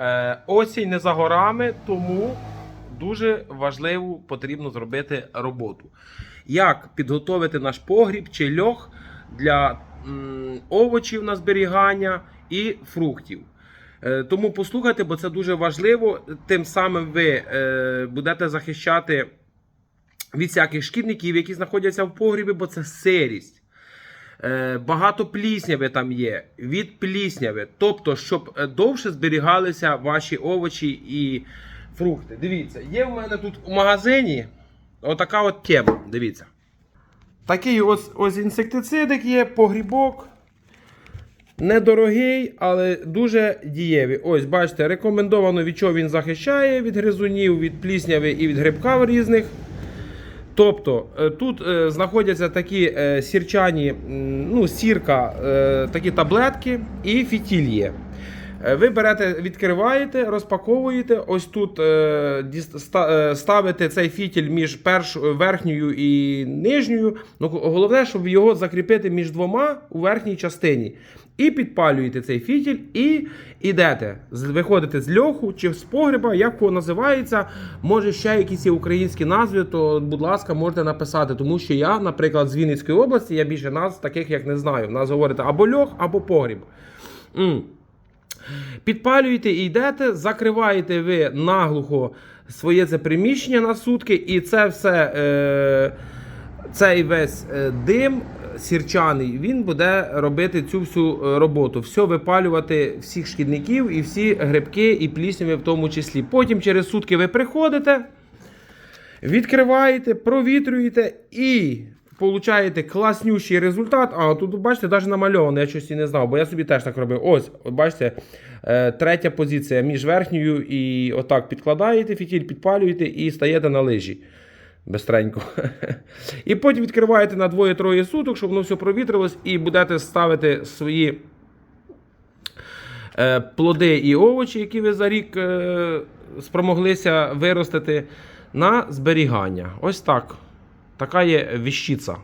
Е, осінь не за горами, тому дуже важливу потрібно зробити роботу. Як підготовити наш погріб чи льох для овочів на зберігання і фруктів. Е, Тому послухайте, бо це дуже важливо. Тим самим ви е, будете захищати від всяких шкідників, які знаходяться в погрібі, бо це сирість. Е, Багато плісняви там є, від плісняви. Тобто, щоб е, довше зберігалися ваші овочі і фрукти. Дивіться, є в мене тут у магазині отака от тема. Дивіться. Такий ось, ось інсектицидик є, погрібок. Недорогий, але дуже дієвий. Ось, бачите, рекомендовано від чого він захищає від гризунів, від плісняви і від грибка різних. Тобто е, тут е, знаходяться такі е, сірчані, ну, сірка, такі таблетки і фітіль є. Е, Ви берете, відкриваєте, розпаковуєте. Ось тут е, е, ставите цей фітіль між перш, верхньою і нижньою. Ну, головне, щоб його закріпити між двома у верхній частині. І підпалюєте цей фітіль, і йдете. Виходите з льоху чи з погреба, як воно називається. Може ще якісь є українські назви, то, будь ласка, можете написати. Тому що я, наприклад, з Вінницької області, я більше назв таких як не знаю. У нас говорите або льох, або погріб. М. Підпалюєте і йдете, закриваєте ви наглухо своє це приміщення на сутки, і це все, е, цей весь е, дим сірчаний, він буде робити цю всю е, роботу. Все випалювати всіх шкідників і всі грибки і плісняви в тому числі. Потім через сутки ви приходите, відкриваєте, провітрюєте і получаєте класнющий результат. А тут, бачите, навіть намальовано, я щось і не знав, бо я собі теж так робив. Ось, бачите, е, третя позиція між верхньою і отак підкладаєте, фітіль підпалюєте і стаєте на лижі. Бестренько. І потім відкриваєте на двоє-троє суток, щоб воно все провітрилось, і будете ставити свої е, плоди і овочі, які ви за рік е, спромоглися виростити, на зберігання. Ось так. Така є віщиця.